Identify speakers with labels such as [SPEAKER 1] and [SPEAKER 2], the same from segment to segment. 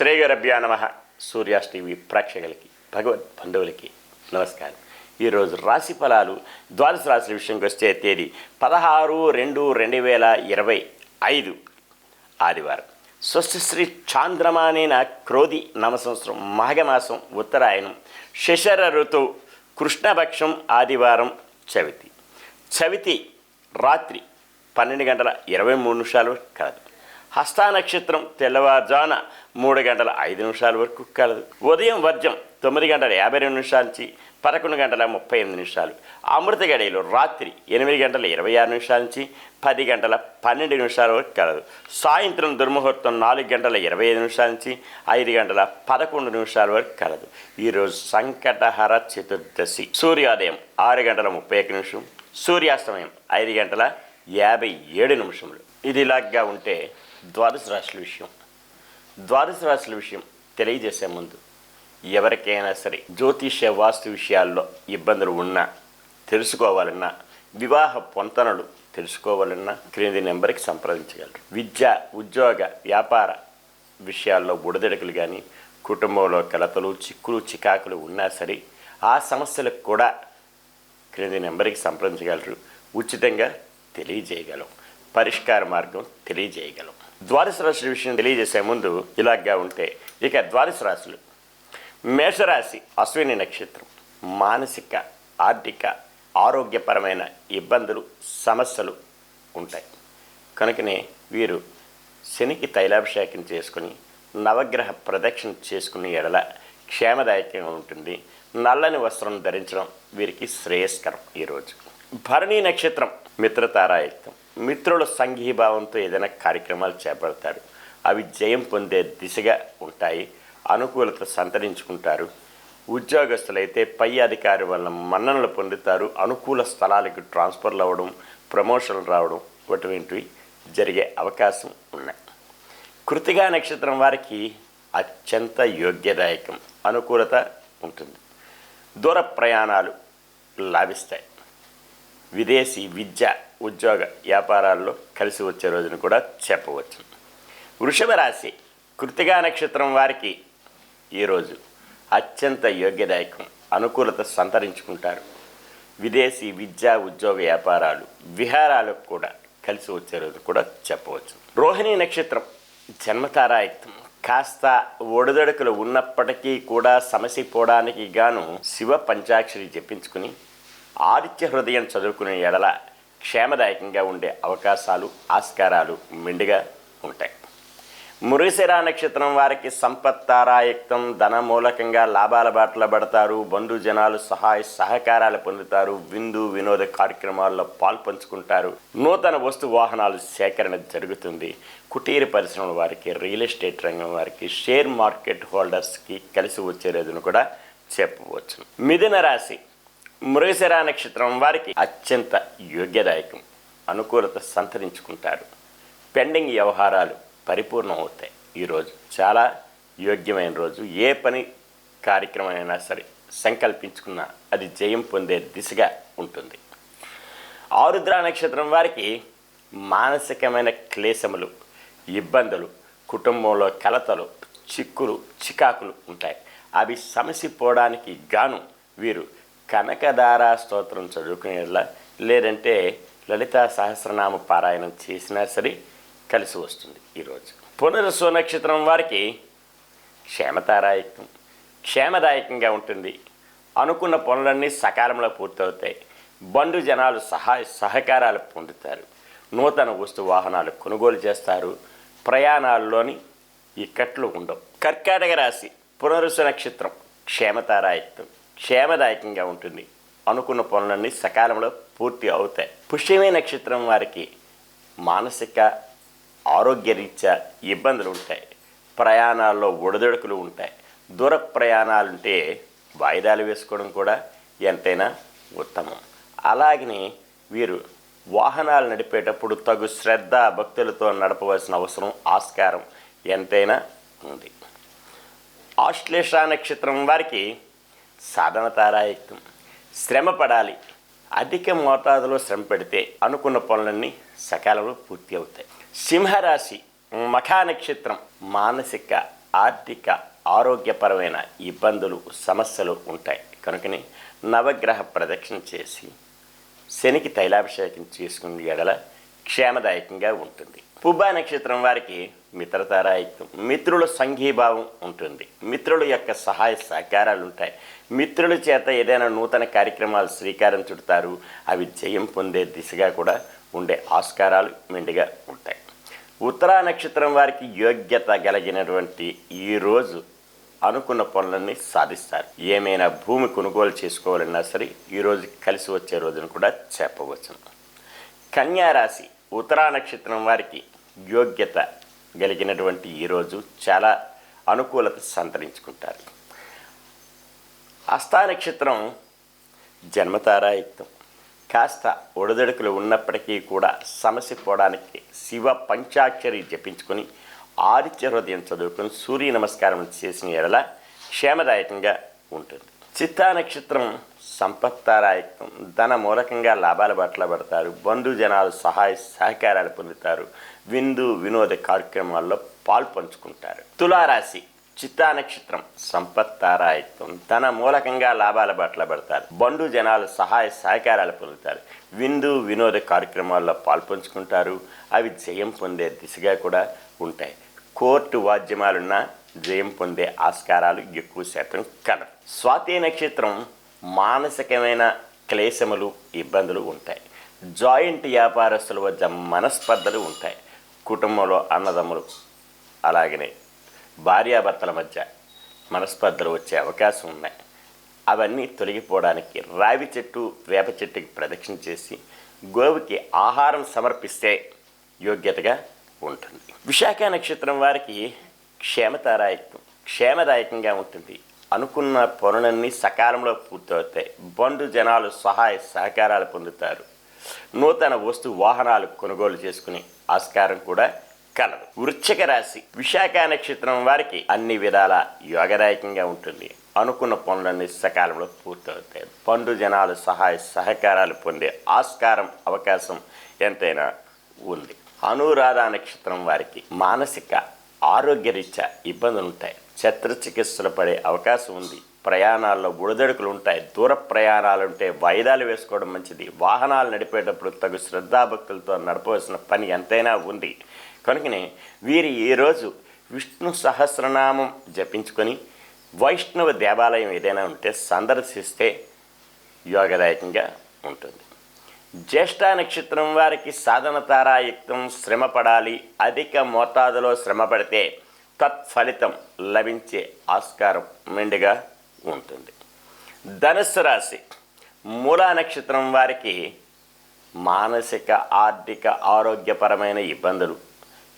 [SPEAKER 1] శ్రేయరభ్యా నమ. సూర్యాస్ టీవీ ప్రేక్షకులకి భగవద్ బంధువులకి నమస్కారం. ఈరోజు రాశి ఫలాలు ద్వాదశ రాశుల విషయంకి వస్తే తేదీ పదహారు రెండు రెండు వేల ఇరవై ఐదు ఆదివారం. స్వస్తిశ్రీ చాంద్రమానేన క్రోధి నవ సంవత్సరం మాఘమాసం ఉత్తరాయణం శశర ఋతువు కృష్ణపక్షం ఆదివారం చవితి. చవితి రాత్రి పన్నెండు గంటల ఇరవై మూడు నిమిషాలు కలదు. హస్తా నక్షత్రం తెల్లవారుజాన మూడు గంటల ఐదు నిమిషాల వరకు కలదు. ఉదయం వర్జం తొమ్మిది గంటల యాభై రెండు నిమిషాల నుంచి పదకొండు గంటల ముప్పై ఎనిమిది నిమిషాలు. అమృత గడియలు రాత్రి ఎనిమిది గంటల ఇరవై ఆరు నిమిషాల నుంచి పది గంటల పన్నెండు నిమిషాల వరకు కలదు. సాయంత్రం దుర్ముహూర్తం నాలుగు గంటల ఇరవై ఐదు నిమిషాల నుంచి ఐదు గంటల పదకొండు నిమిషాల వరకు కలదు. ఈరోజు సంకటహర చతుర్దశి. సూర్యోదయం ఆరు గంటల ముప్పై ఒక్క నిమిషం. సూర్యాస్తమయం ఐదు గంటల యాభై ఏడు నిమిషములు. ఇది ఇలాగా ఉంటే ద్వాదశ రాశుల విషయం. ద్వాదశ రాశుల విషయం తెలియజేసే ముందు ఎవరికైనా సరే జ్యోతిష్య వాస్తు విషయాల్లో ఇబ్బందులు ఉన్నా తెలుసుకోవాలన్నా వివాహ పొంతనలు తెలుసుకోవాలన్నా క్రింది నెంబర్కి సంప్రదించగలరు. విద్య ఉద్యోగ వ్యాపార విషయాల్లో బుడదెడకలు కానీ కుటుంబంలో కలతలు చిక్కులు చికాకులు ఉన్నా సరే ఆ సమస్యలకు కూడా క్రింది నెంబర్కి సంప్రదించగలరు. ఉచితంగా తెలియజేయగలం. పరిష్కార మార్గం తెలియజేయగలం. ద్వాదశ రాశుల విషయం తెలియజేసే ముందు ఇలాగా ఉంటే ఇక ద్వాదశ రాశులు. మేషరాశి అశ్విని నక్షత్రం. మానసిక ఆర్థిక ఆరోగ్యపరమైన ఇబ్బందులు సమస్యలు ఉంటాయి. కనుకనే వీరు శనికి తైలాభిషేకం చేసుకుని నవగ్రహ ప్రదక్షిణ చేసుకునే ఎడల క్షేమదాయకంగా ఉంటుంది. నల్లని వస్త్రం ధరించడం వీరికి శ్రేయస్కరం ఈరోజు. భరణి నక్షత్రం. మిత్రతారాయత్వం. మిత్రుల సంఘీభావంతో ఏదైనా కార్యక్రమాలు చేపడతారు. అవి జయం పొందే దిశగా ఉంటాయి. అనుకూలత సంతరించుకుంటారు. ఉద్యోగస్తులైతే పై అధికారి వల్ల మన్ననలు పొందుతారు. అనుకూల స్థలాలకు ట్రాన్స్ఫర్లు అవ్వడం ప్రమోషన్లు రావడం అటువంటివి జరిగే అవకాశం ఉన్నాయి. కృతిగా నక్షత్రం వారికి అత్యంత యోగ్యదాయకం. అనుకూలత ఉంటుంది. దూర ప్రయాణాలు లాభిస్తాయి. విదేశీ విద్య ఉద్యోగ వ్యాపారాల్లో కలిసి వచ్చే రోజును కూడా చెప్పవచ్చు. వృషభ రాశి కృతిగా నక్షత్రం వారికి ఈరోజు అత్యంత యోగ్యదాయకం. అనుకూలత సంతరించుకుంటారు. విదేశీ విద్యా ఉద్యోగ వ్యాపారాలు విహారాలకు కూడా కలిసి వచ్చే రోజు కూడా చెప్పవచ్చు. రోహిణి నక్షత్రం జన్మతారాయుక్తం కాస్త ఒడిదొడుకులు ఉన్నప్పటికీ కూడా సమసిపోవడానికి గాను శివ పంచాక్షరి జపించుకుని ఆదిత్య హృదయం చదువుకునే ఎడల క్షేమదాయకంగా ఉండే అవకాశాలు ఆస్కారాలు మెండుగా ఉంటాయి. మురిశిరా నక్షత్రం వారికి సంపత్తారాయుక్తం ధన మూలకంగా లాభాల బాటలు పడతారు బంధు జనాలు సహాయ సహకారాలు పొందుతారు విందు వినోద కార్యక్రమాల్లో పాల్పంచుకుంటారు. నూతన వస్తు వాహనాలు సేకరణ జరుగుతుంది. కుటీర పరిశ్రమల వారికి రియల్ ఎస్టేట్ రంగం వారికి షేర్ మార్కెట్ హోల్డర్స్కి కలిసి వచ్చే రోజును కూడా చెప్పవచ్చు. మిథున రాశి మృగశిర నక్షత్రం వారికి అత్యంత యోగ్యదాయకం. అనుకూలత సంతరించుకుంటారు. పెండింగ్ వ్యవహారాలు పరిపూర్ణం అవుతాయి ఈరోజు చాలా యోగ్యమైన రోజు. ఏ పని కార్యక్రమం అయినా సరే సంకల్పించుకున్నా అది జయం పొందే దిశగా ఉంటుంది. ఆరుద్ర నక్షత్రం వారికి మానసికమైన క్లేశములు ఇబ్బందులు కుటుంబంలో కలతలు చిక్కులు చికాకులు ఉంటాయి. అవి సమసిపోవడానికి గాను వీరు కనకదార స్తోత్రం చదువుకునేలా లేదంటే లలితా సహస్రనామ పారాయణం చేసినా సరే కలిసి వస్తుంది ఈరోజు పునరుసు నక్షత్రం వారికి క్షేమతారాయకం క్షేమదాయకంగా ఉంటుంది. అనుకున్న పనులన్నీ సకాలంలో పూర్తవుతాయి. బంధు జనాలు సహాయ సహకారాలు పొందుతారు. నూతన వస్తు వాహనాలు కొనుగోలు చేస్తారు. ప్రయాణాల్లోని ఇక్కట్లు ఉండవు. కర్కాటక రాశి పునరుస నక్షత్రం క్షేమతారాయత్వం. క్షేమదాయకంగా ఉంటుంది. అనుకున్న పనులన్నీ సకాలంలో పూర్తి అవుతాయి. పుష్యమే నక్షత్రం వారికి మానసిక ఆరోగ్యరీత్యా ఇబ్బందులు ఉంటాయి. ప్రయాణాల్లో ఒడిదొడుకులు ఉంటాయి. దూర ప్రయాణాలుంటే వాయిదాలు వేసుకోవడం కూడా ఎంతైనా ఉత్తమం. అలాగనే వీరు వాహనాలు నడిపేటప్పుడు తగు శ్రద్ధ భక్తులతో నడపవలసిన అవసరం ఆస్కారం ఎంతైనా ఉంది. ఆశ్లేష నక్షత్రం వారికి సాధన తారాయుక్తం శ్రమ పడాలి. అధిక మోతాదులో శ్రమ పెడితే అనుకున్న పనులన్నీ సకాలంలో పూర్తి అవుతాయి. సింహరాశి మఖా నక్షత్రం మానసిక ఆర్థిక ఆరోగ్యపరమైన ఇబ్బందులు సమస్యలు ఉంటాయి. కనుకని నవగ్రహ ప్రదక్షిణ చేసి శనికి తైలాభిషేకం చేసుకుని ఎడల క్షేమదాయకంగా ఉంటుంది. పుబ్బా నక్షత్రం వారికి మిత్రతారాయిత్వం. మిత్రుల సంఘీభావం ఉంటుంది. మిత్రుల యొక్క సహాయ సహకారాలు ఉంటాయి. మిత్రుల చేత ఏదైనా నూతన కార్యక్రమాలు శ్రీకారం చుడతారు. అవి జయం పొందే దిశగా కూడా ఉండే ఆస్కారాలు మెండుగా ఉంటాయి. ఉత్తరా నక్షత్రం వారికి యోగ్యత కలిగినటువంటి ఈ రోజు అనుకున్న పనులన్నీ సాధిస్తారు. ఏమైనా భూమి కొనుగోలు చేసుకోవాలన్నా సరే ఈరోజు కలిసి వచ్చే రోజును కూడా చెప్పవచ్చును కన్యారాశి ఉత్తరా నక్షత్రం వారికి యోగ్యత గలిగినటువంటి ఈరోజు చాలా అనుకూలత సంతరించుకుంటారు. హస్తా నక్షత్రం జన్మతారాయుక్తం కాస్త ఒడదడుకులు ఉన్నప్పటికీ కూడా సమస్య పోవడానికి శివ పంచాక్షరి జపించుకొని ఆదిత్య హృదయం చదువుకొని సూర్య నమస్కారం చేసిన ఎడల క్షేమదాయకంగా ఉంటుంది. చిత్తా నక్షత్రం సంపత్తారాయత్వం. ధన మూలకంగా లాభాల బట్టలు పడతారు. బంధు జనాలు సహాయ సహకారాలు పొందుతారు. విందు వినోద కార్యక్రమాల్లో పాల్పంచుకుంటారు తులారాశి చిత్తా నక్షత్రం సంపత్తారాయత్వం. ధన మూలకంగా లాభాల బట్టలు పడతారు. బంధు జనాలు సహాయ సహకారాలు పొందుతారు. విందు వినోద కార్యక్రమాల్లో పాల్పంచుకుంటారు అవి జయం పొందే దిశగా కూడా ఉంటాయి. కోర్టు వాద్యమాలున్న జయం పొందే ఆస్కారాలు ఎక్కువ శాతం కలరు స్వాతి నక్షత్రం మానసికమైన క్లేశములు ఇబ్బందులు ఉంటాయి. జాయింట్ వ్యాపారస్తుల వద్ద మనస్పర్ధలు ఉంటాయి. కుటుంబంలో అన్నదమ్ములు అలాగనే భార్యాభర్తల మధ్య మనస్పర్ధలు వచ్చే అవకాశం ఉన్నాయి. అవన్నీ తొలగిపోవడానికి రావి చెట్టు వేప చెట్టుకి ప్రదక్షిణ చేసి గోవుకి ఆహారం సమర్పిస్తే యోగ్యతగా ఉంటుంది. విశాఖ నక్షత్రం వారికి క్షేమతారాయకం క్షేమదాయకంగా ఉంటుంది. అనుకున్న పనులన్నీ సకాలంలో పూర్తవుతాయి. బంధు జనాలు సహాయ సహకారాలు పొందుతారు. నూతన వస్తు వాహనాలు కొనుగోలు చేసుకునే ఆస్కారం కూడా కలదు. వృశ్చిక రాశి విశాఖ నక్షత్రం వారికి అన్ని విధాల యోగదాయకంగా ఉంటుంది. అనుకున్న పనులన్నీ సకాలంలో పూర్తవుతాయి. పండు జనాలు సహాయ సహకారాలు పొందే ఆస్కారం అవకాశం ఎంతైనా ఉంది. అనురాధ నక్షత్రం వారికి మానసిక ఆరోగ్యరీత్యా ఇబ్బందులు ఉంటాయి శస్త్రచికిత్సలు పడే అవకాశం ఉంది. ప్రయాణాల్లో బుడదడుకులు ఉంటాయి దూర ప్రయాణాలు ఉంటే వాయిదాలు వేసుకోవడం మంచిది. వాహనాలు నడిపేటప్పుడు తగు శ్రద్ధాభక్తులతో నడపవలసిన పని ఎంతైనా ఉంది. కనుకనే వీరి ఈరోజు విష్ణు సహస్రనామం జపించుకొని వైష్ణవ దేవాలయం ఏదైనా ఉంటే సందర్శిస్తే యోగదాయకంగా ఉంటుంది. జ్యేష్ఠ నక్షత్రం వారికి సాధన తారాయుక్తం శ్రమపడాలి అధిక మోతాదులో శ్రమ పడితే తత్ఫలితం లభించే ఆస్కారం మెండుగా ఉంటుంది. ధనుస్సు రాశి మూలా నక్షత్రం వారికి మానసిక ఆర్థిక ఆరోగ్యపరమైన ఇబ్బందులు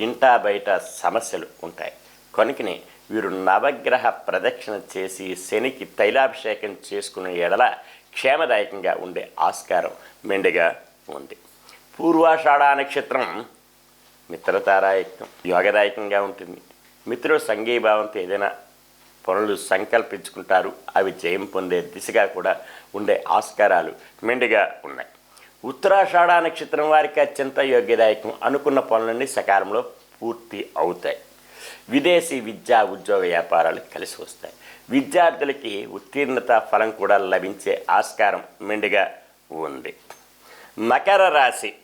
[SPEAKER 1] ఇంటా బయట సమస్యలు ఉంటాయి. కొనికిని వీరు నవగ్రహ ప్రదక్షిణ చేసి శనికి తైలాభిషేకం చేసుకునే ఎడల క్షేమదాయకంగా ఉండే ఆస్కారం మెండుగా ఉంది. పూర్వాషాఢ నక్షత్రం మిత్రతారాయకం యోగదాయకంగా ఉంటుంది. మిత్రుడు సంఘీభావంతో ఏదైనా పనులు సంకల్పించుకుంటారు అవి జయం పొందే దిశగా కూడా ఉండే ఆస్కారాలు మెండుగా ఉన్నాయి. ఉత్తరాషాఢ నక్షత్రం వారికి అత్యంత యోగ్యదాయకం. అనుకున్న పనులన్నీ సకాలంలో పూర్తి అవుతాయి. విదేశీ విద్యా ఉద్యోగ వ్యాపారాలు కలిసి వస్తాయి. విద్యార్థులకి ఉత్తీర్ణత ఫలం కూడా లభించే ఆస్కారం మెండుగా ఉంది. మకర రాశి.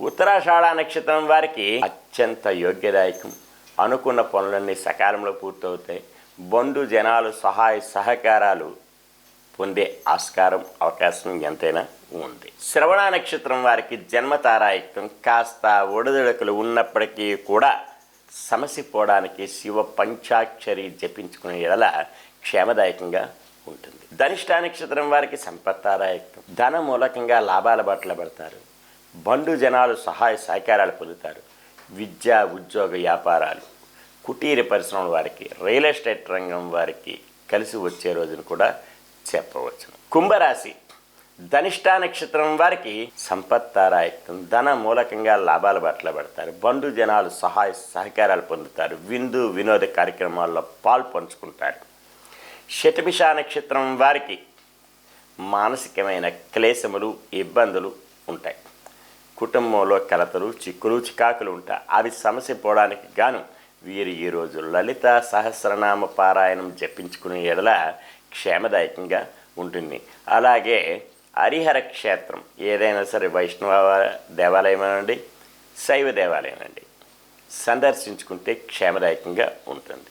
[SPEAKER 1] ఉత్తరాషాఢ నక్షత్రం వారికి అత్యంత యోగ్యదాయకం. అనుకున్న పనులన్నీ సకాలంలో పూర్తవుతాయి. బంధు జనాలు సహాయ సహకారాలు పొందే ఆస్కారం అవకాశం ఎంతైనా ఉంది. శ్రవణ నక్షత్రం వారికి జన్మతారాయుక్తం కాస్త ఒడిదుడుకులు ఉన్నప్పటికీ కూడా సమసిపోవడానికి శివ పంచాక్షరి జపించుకునే ఎడల క్షేమదాయకంగా ఉంటుంది. ధనిష్ట నక్షత్రం వారికి సంపత్తారాయుక్తం ధన మూలకంగా లాభాల బాటలో పడతారు. బంధు జనాలు సహాయ సహకారాలు పొందుతారు. విద్య ఉద్యోగ వ్యాపారాలు. కుటీర పరిశ్రమల వారికి రియల్ ఎస్టేట్ రంగం వారికి కలిసి వచ్చే రోజును కూడా చెప్పవచ్చు. కుంభరాశి. ధనిష్ట నక్షత్రం వారికి సంపత్తారాయత్వం ధన మూలకంగా లాభాల బట్ల పడతారు. బంధు జనాలు సహాయ సహకారాలు పొందుతారు. విందు వినోద కార్యక్రమాల్లో పాల్పంచుకుంటారు. శతభిష నక్షత్రం వారికి మానసికమైన క్లేశములు ఇబ్బందులు ఉంటాయి. కుటుంబంలో కలతలు చిక్కులు చికాకులు ఉంటాయి. అవి సమస్య పోవడానికి గాను వీరు ఈరోజు లలిత సహస్రనామ పారాయణం జపించుకునే ఎడల క్షేమదాయకంగా ఉంటుంది. అలాగే హరిహర క్షేత్రం ఏదైనా సరే వైష్ణవ దేవాలయమేనండి శైవ దేవాలయం అండి? సందర్శించుకుంటే క్షేమదాయకంగా ఉంటుంది.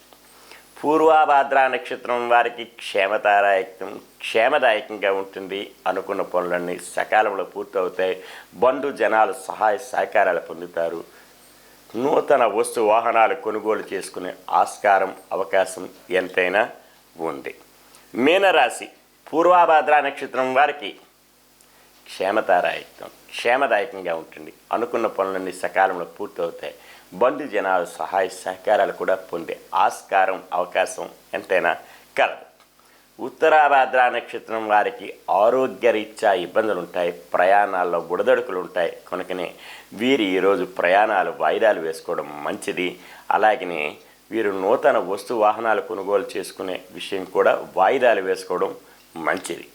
[SPEAKER 1] పూర్వాభాద్ర నక్షత్రం వారికి క్షేమతారాయకం క్షేమదాయకంగా ఉంటుంది అనుకున్న పనులన్నీ సకాలంలో పూర్తవుతాయి. బంధు జనాలు సహాయ సహకారాలు పొందుతారు. నూతన వస్తు వాహనాలు కొనుగోలు చేసుకునే ఆస్కారం అవకాశం ఎంతైనా ఉంది. మీనరాశి పూర్వాభాద్ర నక్షత్రం వారికి క్షేమతారాయకం క్షేమదాయకంగా ఉంటుంది. అనుకున్న పనులన్నీ సకాలంలో పూర్తవుతాయి. బంధు జనాలు సహాయ సహకారాలు కూడా పొందే ఆస్కారం అవకాశం ఎంతైనా కలదు. ఉత్తరాభాద్ర నక్షత్రం వారికి ఆరోగ్యరీత్యా ఇబ్బందులు ఉంటాయి ప్రయాణాల్లో బుడదడుకులు ఉంటాయి కనుకనే వీరు ఈరోజు ప్రయాణాలు వాయిదాలు వేసుకోవడం మంచిది. అలాగనే వీరు నూతన వస్తు వాహనాలు కొనుగోలు చేసుకునే విషయం కూడా వాయిదాలు వేసుకోవడం మంచిది.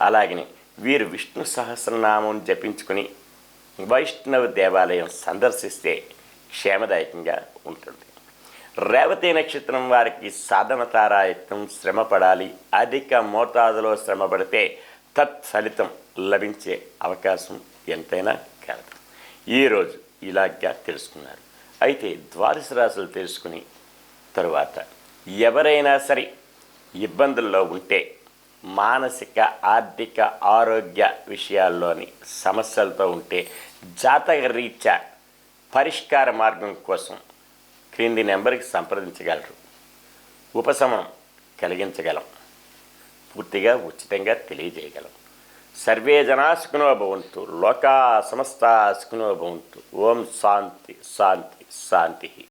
[SPEAKER 1] అలాగనే వీరు విష్ణు సహస్రనామం జపించుకుని వైష్ణవ దేవాలయం సందర్శిస్తే క్షేమదాయకంగా ఉంటుంది. రేవతి నక్షత్రం వారికి సాధన తారాయత్నం శ్రమ పడాలి అధిక మోతాదులో శ్రమ పడితే తత్ఫలితం లభించే అవకాశం ఎంతైనా కలదు. ఈరోజు ఇలాగా తెలుసుకున్నారు. అయితే ద్వాదశ రాశులు తెలుసుకుని తరువాత ఎవరైనా సరే ఇబ్బందుల్లో ఉంటే మానసిక ఆర్థిక ఆరోగ్య విషయాల్లోని సమస్యలతో ఉంటే జాతక రీత్యా పరిష్కార మార్గం కోసం క్రింది నెంబర్కి సంప్రదించగలరు. ఉపశమనం కలిగించగలం. పూర్తిగా ఉచితంగా తెలియజేయగలం. సర్వే జనా భవంతు. లోకా సమస్త సుఖినో భవంతు. ఓం శాంతి శాంతి శాంతి.